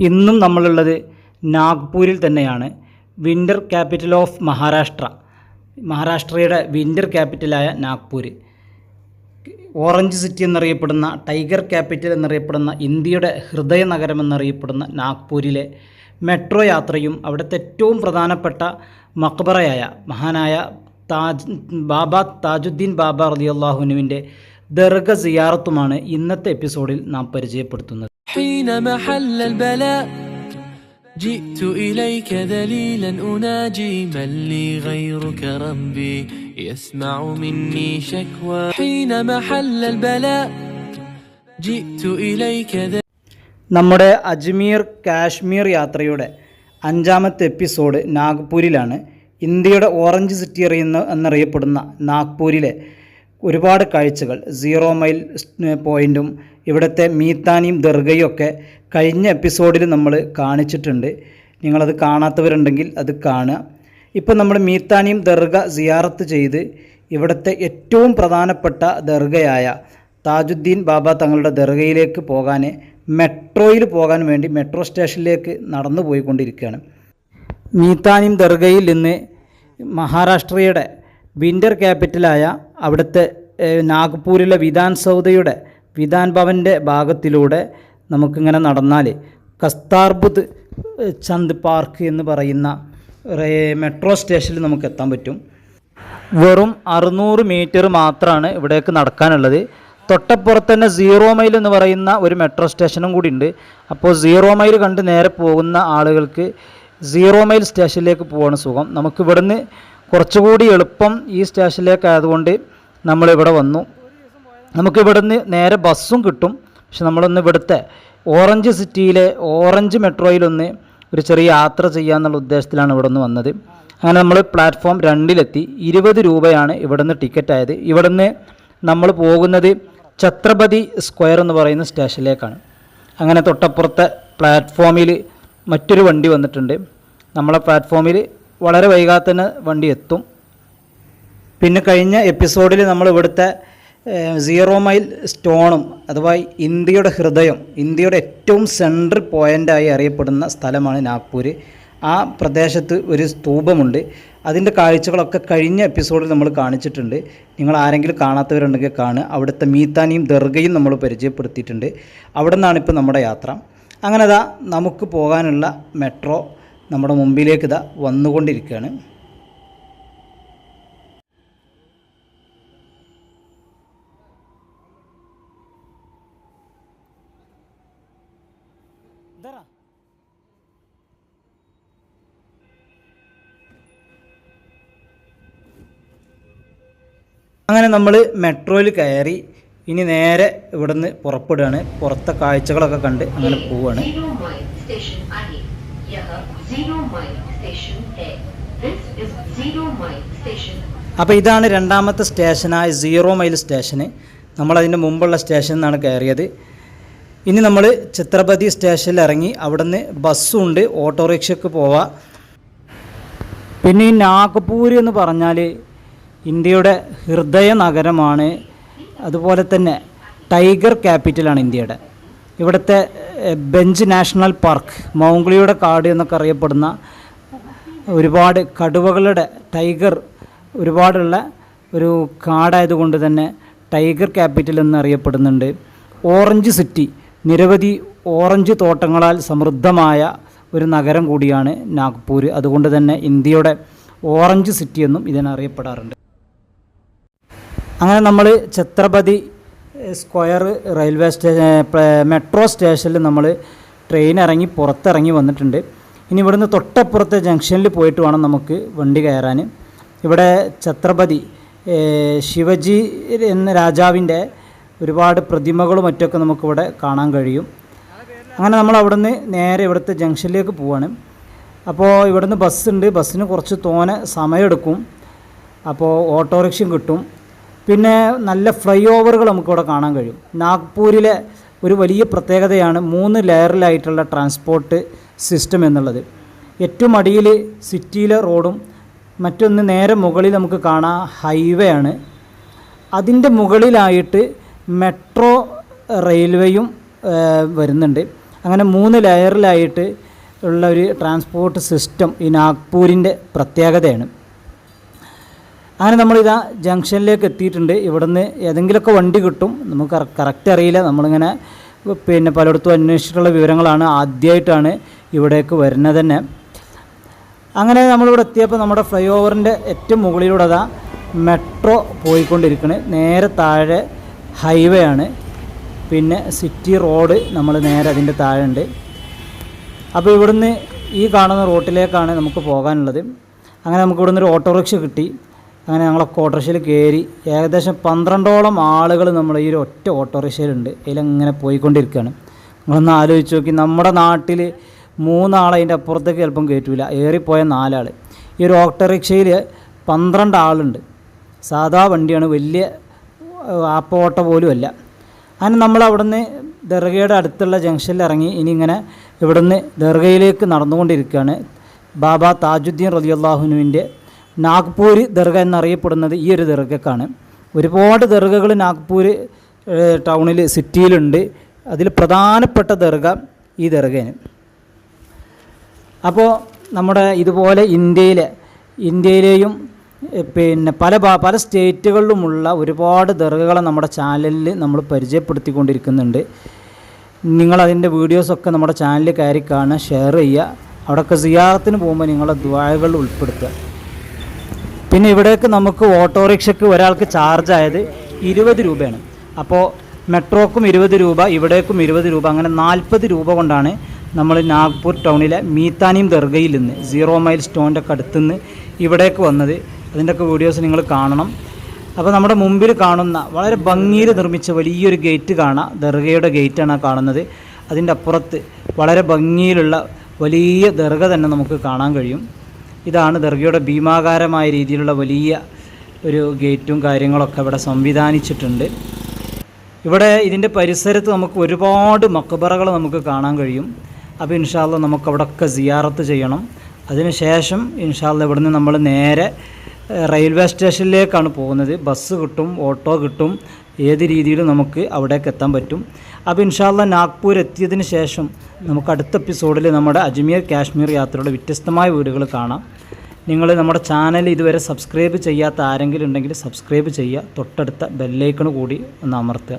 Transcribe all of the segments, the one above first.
ഇന്നും നമ്മളുള്ളത് നാഗ്പൂരിൽ തന്നെയാണ്. Winter capital of Maharashtra. മഹാരാഷ്ട്രയുടെ winter ക്യാപിറ്റലായ നാഗ്പൂർ ഓറഞ്ച് സിറ്റി എന്നറിയപ്പെടുന്ന ടൈഗർ ക്യാപിറ്റൽ എന്നറിയപ്പെടുന്ന ഇന്ത്യയുടെ ഹൃദയ നഗരം എന്നറിയപ്പെടുന്ന നാഗ്പൂരിലെ മെട്രോ യാത്രയും അവിടുത്തെ ഏറ്റവും പ്രധാനപ്പെട്ട മക്ബറയായ മഹാനായ താജ് ബാബ താജുദ്ദീൻ ബാബ റളിയല്ലാഹുനുവിന്റെ ദർഗ സിയാറത്തുമാണ് ഇന്നത്തെ എപ്പിസോഡിൽ നാം പരിചയപ്പെടുത്തുന്നത്. حين محل البلاء جئت إليك ذليلا أناجي من لي غيرك ربي يسمع مني شكوى حين محل البلاء جئت إليك ذليلا നമ്മുടെ അജ്മീർ കാശ്മീർ യാത്രയുടെ അഞ്ചാമത്തെ എപ്പിസോഡ് നാഗ്പൂരിലാണ് ഇന്ത്യയുടെ ഓറഞ്ച് സിറ്റി അറിയുന്ന എന്നറിയപ്പെടുന്ന നാഗ്പൂരിലെ ഒരുപാട് കാഴ്ചകൾ. സീറോ മൈൽ പോയിന്റും ഇവിടുത്തെ മീത്താനിയും ദർഗയും ഒക്കെ കഴിഞ്ഞ എപ്പിസോഡിൽ നമ്മൾ കാണിച്ചിട്ടുണ്ട്. നിങ്ങളത് കാണാത്തവരുണ്ടെങ്കിൽ അത് കാണുക. ഇപ്പം നമ്മൾ മീത്താനിയും ദർഗ സിയാറത്ത് ചെയ്ത് ഇവിടുത്തെ ഏറ്റവും പ്രധാനപ്പെട്ട ദർഗയായ താജുദ്ദീൻ ബാബ തങ്ങളുടെ ദർഗയിലേക്ക് പോകാൻ മെട്രോയിൽ പോകാൻ വേണ്ടി മെട്രോ സ്റ്റേഷനിലേക്ക് നടന്നു പോയിക്കൊണ്ടിരിക്കുകയാണ് മീത്താനിം ദർഗയിൽ നിന്ന് മഹാരാഷ്ട്രയുടെ വിന്റർ ക്യാപിറ്റലായ അവിടുത്തെ നാഗ്പൂരിലെ വിധാൻ സൗദയുടെ വിധാൻ ഭവന്റെ ഭാഗത്തിലൂടെ നമുക്കിങ്ങനെ നടന്നാൽ കസ്താർബുദ് ചന്ദ് പാർക്ക് എന്ന് പറയുന്ന മെട്രോ സ്റ്റേഷനിൽ നമുക്ക് എത്താൻ പറ്റും. വെറും അറുന്നൂറ് മീറ്റർ മാത്രമാണ് ഇവിടേക്ക് നടക്കാനുള്ളത്. തൊട്ടപ്പുറത്ത് തന്നെ സീറോ മൈൽ എന്ന് പറയുന്ന ഒരു മെട്രോ സ്റ്റേഷനും കൂടി ഉണ്ട് അപ്പോൾ സീറോ മൈൽ കണ്ട് നേരെ പോകുന്ന ആളുകൾക്ക് സീറോ മൈൽ സ്റ്റേഷനിലേക്ക് പോവാണ് സുഖം. നമുക്ക് ഇവിടുന്ന് കുറച്ചുകൂടി എളുപ്പം ഈ സ്റ്റേഷനിലേക്ക് ആയതുകൊണ്ട് നമ്മളിവിടെ വന്നു. നമുക്ക് നിന്ന് നേരെ ബസ്സും കിട്ടും. പക്ഷെ നമ്മളൊന്ന് ഇവിടുത്തെ ഓറഞ്ച് സിറ്റിയിലെ ഓറഞ്ച് മെട്രോയിലൊന്ന് ഒരു ചെറിയ യാത്ര ചെയ്യാമെന്നുള്ള ഉദ്ദേശത്തിലാണ് ഇവിടെ നിന്ന് വന്നത്. അങ്ങനെ നമ്മൾ പ്ലാറ്റ്ഫോം രണ്ടിലെത്തി. ഇരുപത് രൂപയാണ് ഇവിടെ നിന്ന് ടിക്കറ്റ് ആയത്. നിന്ന് നമ്മൾ പോകുന്നത് ഛത്രപതി സ്ക്വയർ എന്ന് പറയുന്ന സ്റ്റേഷനിലേക്കാണ്. അങ്ങനെ തൊട്ടപ്പുറത്തെ പ്ലാറ്റ്ഫോമിൽ മറ്റൊരു വണ്ടി വന്നിട്ടുണ്ട്. നമ്മളെ പ്ലാറ്റ്ഫോമിൽ വളരെ വൈകാതെ തന്നെ വണ്ടി എത്തും. പിന്നെ കഴിഞ്ഞ എപ്പിസോഡിൽ നമ്മൾ ഇവിടുത്തെ സീറോ മൈൽ സ്റ്റോണും അഥവാ ഇന്ത്യയുടെ ഹൃദയം ഇന്ത്യയുടെ ഏറ്റവും സെൻട്രൽ പോയിന്റായി അറിയപ്പെടുന്ന സ്ഥലമാണ് നാഗ്പൂർ ആ പ്രദേശത്ത് ഒരു സ്തൂപമുണ്ട്. അതിന്റെ കാഴ്ചകളൊക്കെ കഴിഞ്ഞ എപ്പിസോഡിൽ നമ്മൾ കാണിച്ചിട്ടുണ്ട്. നിങ്ങൾ ആരെങ്കിലും കാണാത്തവരുണ്ടെങ്കിൽ കാണുക. അവിടുത്തെ മീത്താനിയും ദർഗയും നമ്മൾ പരിചയപ്പെടുത്തിയിട്ടുണ്ട്. അവിടെ നിന്നാണ് ഇപ്പോൾ നമ്മുടെ യാത്ര. അങ്ങനെ അതാ നമുക്ക് പോകാനുള്ള മെട്രോ നമ്മുടെ മുമ്പിലേക്ക് ഇതാ വന്നുകൊണ്ടിരിക്കുകയാണ്. അങ്ങനെ നമ്മൾ മെട്രോയിൽ കയറി ഇനി നേരെ ഇവിടുന്ന് പുറപ്പെടുകയാണ്. പുറത്തെ കാഴ്ചകളൊക്കെ കണ്ട് അങ്ങനെ പോവുകയാണ്. zero അപ്പോൾ ഇതാണ് രണ്ടാമത്തെ സ്റ്റേഷനായ സീറോ മൈൽ സ്റ്റേഷന് നമ്മളതിന്റെ മുമ്പുള്ള സ്റ്റേഷനിൽ നിന്നാണ് കയറിയത്. ഇനി നമ്മൾ ഛത്രപതി സ്റ്റേഷനിൽ ഇറങ്ങി അവിടുന്ന് ബസ്സുണ്ട് ഓട്ടോറിക്ഷയ്ക്ക് പോവാം. പിന്നെ ഈ നാഗ്പൂർ എന്ന് പറഞ്ഞാൽ ഇന്ത്യയുടെ ഹൃദയ നഗരമാണ് അതുപോലെ തന്നെ ടൈഗർ ക്യാപിറ്റലാണ് ഇന്ത്യയുടെ. ഇവിടുത്തെ ബെഞ്ച് നാഷണൽ പാർക്ക് മൗംഗ്ലിയുടെ കാട് എന്നൊക്കെ അറിയപ്പെടുന്ന ഒരുപാട് കടുവകളുടെ ടൈഗർ ഒരുപാടുള്ള ഒരു കാടായതുകൊണ്ട് തന്നെ ടൈഗർ ക്യാപിറ്റൽ എന്നറിയപ്പെടുന്നുണ്ട് ഓറഞ്ച് സിറ്റി നിരവധി ഓറഞ്ച് തോട്ടങ്ങളാൽ സമൃദ്ധമായ ഒരു നഗരം കൂടിയാണ് നാഗ്പൂർ അതുകൊണ്ട് തന്നെ ഇന്ത്യയുടെ ഓറഞ്ച് സിറ്റി എന്നും ഇതിനറിയപ്പെടാറുണ്ട്. അങ്ങനെ നമ്മൾ Chhatrapati square railway station metro സ്റ്റേഷനിൽ നമ്മൾ ട്രെയിൻ ഇറങ്ങി പുറത്തിറങ്ങി വന്നിട്ടുണ്ട്. ഇനി ഇവിടുന്ന് തൊട്ടപ്പുറത്തെ ജംഗ്ഷനിൽ പോയിട്ട് വേണം നമുക്ക് വണ്ടി കയറാൻ. ഇവിടെ ഛത്രപതി ശിവജി എന്ന രാജാവിന്റെ ഒരുപാട് പ്രതിമകളും മറ്റൊക്കെ നമുക്കിവിടെ കാണാൻ കഴിയും. അങ്ങനെ നമ്മൾ അവിടുന്ന് നേരെ ഇവിടുത്തെ ജംഗ്ഷനിലേക്ക് പോവാണ്. അപ്പോൾ ഇവിടുന്ന് ബസ്സുണ്ട്. ബസ്സിന് കുറച്ച് തോനെ സമയമെടുക്കും. അപ്പോൾ ഓട്ടോറിക്ഷയും കിട്ടും. പിന്നെ നല്ല ഫ്ലൈ ഓവറുകൾ നമുക്കിവിടെ കാണാൻ കഴിയും. നാഗ്പൂരിലെ ഒരു വലിയ പ്രത്യേകതയാണ് മൂന്ന് ലെയറിലായിട്ടുള്ള ട്രാൻസ്പോർട്ട് സിസ്റ്റം എന്നുള്ളത്. ഏറ്റവും അടിയിൽ സിറ്റിയിലെ റോഡും മറ്റൊന്ന് നേരെ മുകളിൽ നമുക്ക് കാണാം ഹൈവേ ആണ്. അതിന്റെ മുകളിലായിട്ട് മെട്രോ റെയിൽവേയും വരുന്നുണ്ട്. അങ്ങനെ മൂന്ന് ലെയറിലായിട്ട് ഉള്ള ഒരു ട്രാൻസ്പോർട്ട് സിസ്റ്റം ഈ നാഗ്പൂരിന്റെ പ്രത്യേകതയാണ്. അങ്ങനെ നമ്മളിതാ ജംഗ്ഷനിലേക്ക് എത്തിയിട്ടുണ്ട്. ഇവിടെ നിന്ന് ഏതെങ്കിലുമൊക്കെ വണ്ടി കിട്ടും. നമുക്ക് കറക്റ്റ് അറിയില്ല. നമ്മളിങ്ങനെ പിന്നെ പലയിടത്തും അന്വേഷിച്ചിട്ടുള്ള വിവരങ്ങളാണ് ആദ്യമായിട്ടാണ് ഇവിടേക്ക് വരുന്നത് തന്നെ. അങ്ങനെ നമ്മളിവിടെ എത്തിയപ്പോൾ നമ്മുടെ ഫ്ലൈ ഓവറിന്റെ ഏറ്റവും മുകളിലൂടെ അതാ മെട്രോ പോയിക്കൊണ്ടിരിക്കുന്നത് നേരെ താഴെ ഹൈവേ ആണ്. പിന്നെ സിറ്റി റോഡ് നമ്മൾ നേരെ അതിന്റെ താഴെ ഉണ്ട്. അപ്പോൾ ഇവിടുന്ന് ഈ കാണുന്ന റോട്ടിലേക്കാണ് നമുക്ക് പോകാനുള്ളത്. അങ്ങനെ നമുക്ക് ഇവിടുന്ന് ഒരു ഓട്ടോറിക്ഷ കിട്ടി. അങ്ങനെ ഞങ്ങളൊക്കെ ഓട്ടോറിക്ഷയിൽ കയറി ഏകദേശം പന്ത്രണ്ടോളം ആളുകൾ നമ്മൾ ഈ ഒരു ഒറ്റ ഓട്ടോറിക്ഷയിലുണ്ട് അതിലങ്ങനെ പോയിക്കൊണ്ടിരിക്കുകയാണ് നിങ്ങളൊന്ന് ആലോചിച്ച് നോക്കി. നമ്മുടെ നാട്ടിൽ മൂന്നാളതിന്റെ അപ്പുറത്തേക്ക് ചിലപ്പം കയറ്റൂല ഏറിപ്പോയ നാലാൾ ഈ ഒരു ഓട്ടോറിക്ഷയിൽ പന്ത്രണ്ട് ആളുണ്ട്. സാധാ വണ്ടിയാണ്. വലിയ ആപ്പ ഓട്ടോ പോലും അല്ല. അങ്ങനെ നമ്മൾ അവിടുന്ന് ദർഗയുടെ അടുത്തുള്ള ജംഗ്ഷനിൽ ഇറങ്ങി. ഇനി ഇങ്ങനെ ഇവിടുന്ന് ദർഗയിലേക്ക് നടന്നുകൊണ്ടിരിക്കുകയാണ് ബാബ താജുദ്ദീൻ റലിയല്ലാഹുനുവിന്റെ നാഗ്പൂർ ദർഗ എന്നറിയപ്പെടുന്നത് ഈ ഒരു ദർഗക്കാണ്. ഒരുപാട് ദർഗകൾ നാഗ്പൂർ ടൗണിൽ സിറ്റിയിലുണ്ട്. അതിൽ പ്രധാനപ്പെട്ട ദർഗ ഈ ദർഗയാണ്. അപ്പോൾ നമ്മുടെ ഇതുപോലെ ഇന്ത്യയിലെ ഇന്ത്യയിലെയും പിന്നെ പല പല സ്റ്റേറ്റുകളിലുമുള്ള ഒരുപാട് ദർഗകളെ നമ്മുടെ ചാനലിൽ നമ്മൾ പരിചയപ്പെടുത്തിക്കൊണ്ടിരിക്കുന്നുണ്ട്. നിങ്ങളതിന്റെ വീഡിയോസൊക്കെ നമ്മുടെ ചാനലിൽ കയറി കാണുക ഷെയർ ചെയ്യുക. അവിടെയൊക്കെ സിയാറത്തിന് പോകുമ്പോൾ നിങ്ങളെ ദ്വാരകളിൽ ഉൾപ്പെടുത്തുക. പിന്നെ ഇവിടേക്ക് നമുക്ക് ഓട്ടോറിക്ഷയ്ക്ക് ഒരാൾക്ക് ചാർജ് ആയത് ഇരുപത് രൂപയാണ്. അപ്പോൾ മെട്രോക്കും ഇരുപത് രൂപ ഇവിടേക്കും ഇരുപത് രൂപ അങ്ങനെ നാൽപ്പത് രൂപ കൊണ്ടാണ് നമ്മൾ നാഗ്പൂർ ടൗണിലെ മീത്താനിയും ദർഗയിൽ നിന്ന് സീറോ മൈൽ സ്റ്റോന്റെ ഒക്കെ അടുത്തുനിന്ന് ഇവിടേക്ക് വന്നത്. അതിന്റെയൊക്കെ വീഡിയോസ് നിങ്ങൾ കാണണം. അപ്പോൾ നമ്മുടെ മുമ്പിൽ കാണുന്ന വളരെ ഭംഗിയിൽ നിർമ്മിച്ച വലിയൊരു ഗേറ്റ് കാണാം. ദർഗയുടെ ഗേറ്റാണ് കാണുന്നത്. അതിന്റെ അപ്പുറത്ത് വളരെ ഭംഗിയിലുള്ള വലിയ ദർഗ തന്നെ നമുക്ക് കാണാൻ കഴിയും. ഇതാണ് ദർഗയുടെ ഭീമാകാരമായ രീതിയിലുള്ള വലിയ ഒരു ഗേറ്റും കാര്യങ്ങളൊക്കെ ഇവിടെ സംവിധാനിച്ചിട്ടുണ്ട്. ഇവിടെ ഇതിന്റെ പരിസരത്ത് നമുക്ക് ഒരുപാട് മക്ബറകൾ നമുക്ക് കാണാൻ കഴിയും. അപ്പോൾ ഇൻഷാല്ല നമുക്ക് അവിടെയൊക്കെ സിയാറത്ത് ചെയ്യണം. അതിനുശേഷം ഇൻഷാല്ല ഇവിടുന്ന് നമ്മൾ നേരെ റെയിൽവേ സ്റ്റേഷനിലേക്കാണ് പോകുന്നത്. ബസ് കിട്ടും ഓട്ടോ കിട്ടും. ഏത് രീതിയിലും നമുക്ക് അവിടേക്ക് എത്താൻ പറ്റും. അപ്പോൾ ഇൻഷാല്ല നാഗ്പൂർ എത്തിയതിന് ശേഷം നമുക്ക് അടുത്ത എപ്പിസോഡിൽ നമ്മുടെ അജ്മീർ കാശ്മീർ യാത്രയുടെ വ്യത്യസ്തമായ വീടുകൾ കാണാം. നിങ്ങൾ നമ്മുടെ ചാനൽ ഇതുവരെ സബ്സ്ക്രൈബ് ചെയ്യാത്ത ആരെങ്കിലും ഉണ്ടെങ്കിൽ സബ്സ്ക്രൈബ് ചെയ്യുക. തൊട്ടടുത്ത ബെല്ലൈക്കൺ കൂടി ഒന്ന് അമർത്തുക.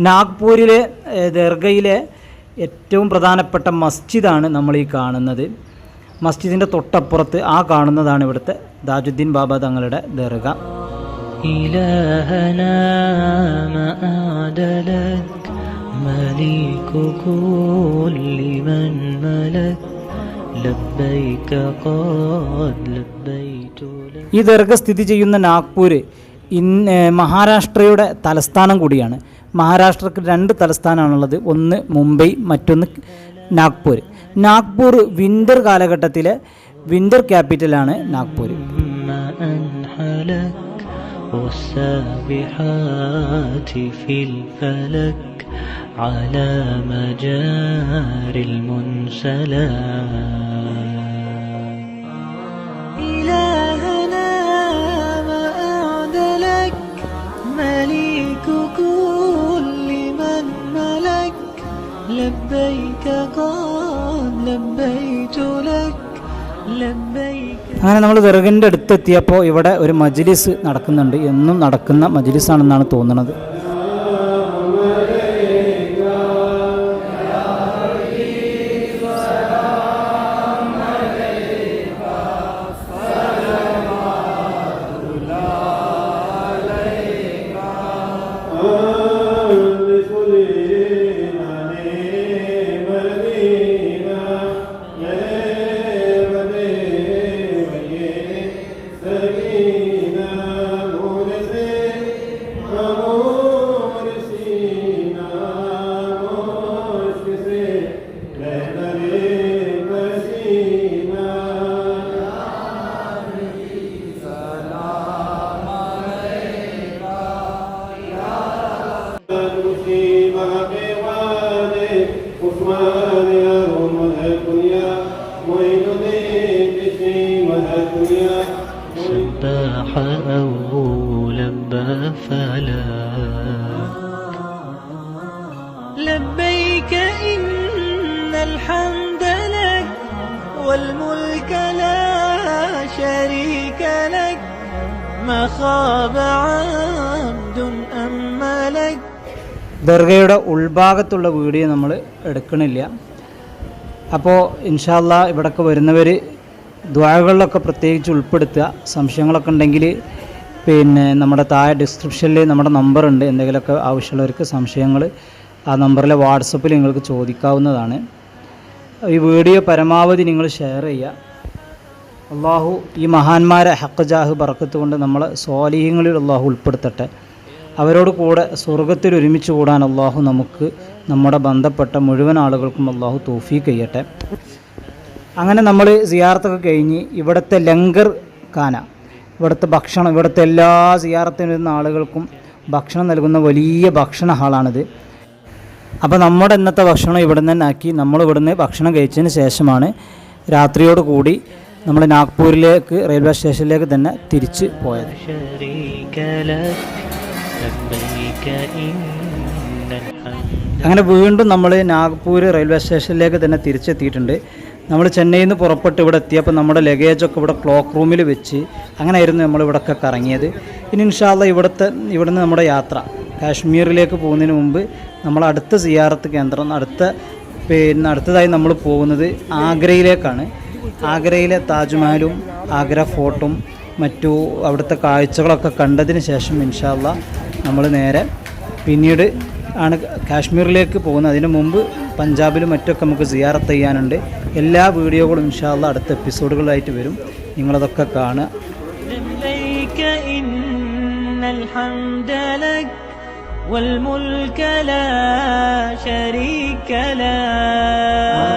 നാഗ്പൂരിലെ ദർഗയിലെ ഏറ്റവും പ്രധാനപ്പെട്ട മസ്ജിദാണ് നമ്മൾ ഈ കാണുന്നത്. മസ്ജിദിന്റെ തൊട്ടപ്പുറത്ത് ആ കാണുന്നതാണ് ഇവിടുത്തെ ദാജുദ്ദീൻ ബാബ തങ്ങളുടെ ദർഗ. إلهنا ما أعدلك مليك كل من ملك لبيك قد لبيت لك ഈ ദർഗ സ്ഥിതി ചെയ്യുന്ന നാഗ്പൂർ ഇൻ ഏഹ് മഹാരാഷ്ട്രയുടെ തലസ്ഥാനം കൂടിയാണ് മഹാരാഷ്ട്രക്ക് രണ്ട് തലസ്ഥാനമാണുള്ളത് ഒന്ന് മുംബൈ മറ്റൊന്ന് നാഗ്പൂർ നാഗ്പൂർ വിൻ്റർ കാലഘട്ടത്തിലെ വിൻ്റർ ക്യാപിറ്റലാണ് നാഗ്പൂർ ما أنحلك والسابحات في الفلك على مجار المنسلات. إلهنا ما أعدلك مليك كل من ملك. لبيك قد لبيت لك അങ്ങനെ നമ്മൾ വിറകിന്റെ അടുത്തെത്തിയപ്പോൾ ഇവിടെ ഒരു മജ്ലിസ് നടക്കുന്നുണ്ട്. എന്നും നടക്കുന്ന മജ്ലിസ് ആണെന്നാണ് തോന്നുന്നത്. سباح أو لبى فلا لبيك إن الحمد لك والملك لا شريك لك ما خاب عبد أما لك ദർഗയുടെ ഉൾഭാഗത്തുള്ള വീഡിയോ നമ്മൾ എടുക്കണില്ല അപ്പോൾ ഇൻഷാല്ല ഇവിടൊക്കെ വരുന്നവർ ദ്വാരകളിലൊക്കെ പ്രത്യേകിച്ച് ഉൾപ്പെടുത്തുക. സംശയങ്ങളൊക്കെ ഉണ്ടെങ്കിൽ പിന്നെ നമ്മുടെ താഴെ ഡിസ്ക്രിപ്ഷനിൽ നമ്മുടെ നമ്പറുണ്ട് എന്തെങ്കിലുമൊക്കെ ആവശ്യമുള്ളവർക്ക് സംശയങ്ങൾ ആ നമ്പറിലെ വാട്സപ്പിൽ നിങ്ങൾക്ക് ചോദിക്കാവുന്നതാണ്. ഈ വീഡിയോ പരമാവധി നിങ്ങൾ ഷെയർ ചെയ്യുക. അള്ളാഹു ഈ മഹാന്മാരെ ഹക്കജാഹ് പറക്കത്ത് കൊണ്ട് നമ്മളെ സ്വാലിഹ്യങ്ങളിൽ അള്ളാഹു ഉൾപ്പെടുത്തട്ടെ. അവരോട് കൂടെ സ്വർഗത്തിൽ ഒരുമിച്ച് കൂടാൻ അള്ളാഹു നമുക്ക് നമ്മുടെ ബന്ധപ്പെട്ട മുഴുവൻ ആളുകൾക്കും അള്ളാഹു തോഫീ ചെയ്യട്ടെ. അങ്ങനെ നമ്മൾ സിയാറത്തൊക്കെ കഴിഞ്ഞ് ഇവിടുത്തെ ലങ്കർ കാന ഇവിടുത്തെ ഭക്ഷണം ഇവിടുത്തെ എല്ലാ സിയാറത്തിനും വരുന്ന ആളുകൾക്കും ഭക്ഷണം നൽകുന്ന വലിയ ഭക്ഷണ ഹാളാണിത്. അപ്പോൾ നമ്മുടെ ഇന്നത്തെ ഭക്ഷണം ഇവിടെ നിന്ന് തന്നെ ആക്കി. നമ്മൾ ഇവിടുന്ന് ഭക്ഷണം കഴിച്ചതിന് ശേഷമാണ് രാത്രിയോട് കൂടി നമ്മൾ നാഗ്പൂരിലേക്ക് റെയിൽവേ സ്റ്റേഷനിലേക്ക് തന്നെ തിരിച്ച് പോയത്. അങ്ങനെ വീണ്ടും നമ്മൾ നാഗ്പൂർ റെയിൽവേ സ്റ്റേഷനിലേക്ക് തന്നെ തിരിച്ചെത്തിയിട്ടുണ്ട്. നമ്മൾ ചെന്നൈയിൽ നിന്ന് പുറപ്പെട്ട് ഇവിടെ എത്തിയപ്പോൾ നമ്മുടെ ലഗേജൊക്കെ ഇവിടെ ക്ലോക്ക് റൂമിൽ വെച്ച് അങ്ങനെയായിരുന്നു നമ്മൾ ഇവിടെയൊക്കെ കറങ്ങിയത്. ഇനി ഇൻഷാല്ല ഇവിടുത്തെ ഇവിടുന്ന് നമ്മുടെ യാത്ര കാശ്മീരിലേക്ക് പോകുന്നതിന് മുമ്പ് നമ്മൾ അടുത്ത സിയാറത്ത് കേന്ദ്രം അടുത്ത പിന്നെ അടുത്തതായി നമ്മൾ പോകുന്നത് ആഗ്രയിലേക്കാണ്. ആഗ്രയിലെ താജ്മഹലും ആഗ്ര ഫോർട്ടും മറ്റു അവിടുത്തെ കാഴ്ചകളൊക്കെ കണ്ടതിന് ശേഷം ഇൻഷാല്ല നമ്മൾ നേരെ പിന്നീട് ആണ് കാശ്മീരിലേക്ക് പോകുന്നത്. അതിന് മുമ്പ് പഞ്ചാബിലും മറ്റൊക്കെ നമുക്ക് സിയാറത്ത് ചെയ്യാനുണ്ട് എല്ലാ വീഡിയോകളും ഇൻഷാല്ല അടുത്ത എപ്പിസോഡുകളായിട്ട് വരും നിങ്ങളതൊക്കെ കാണുക لبيك إن الحمد لك والملك لا شريك لك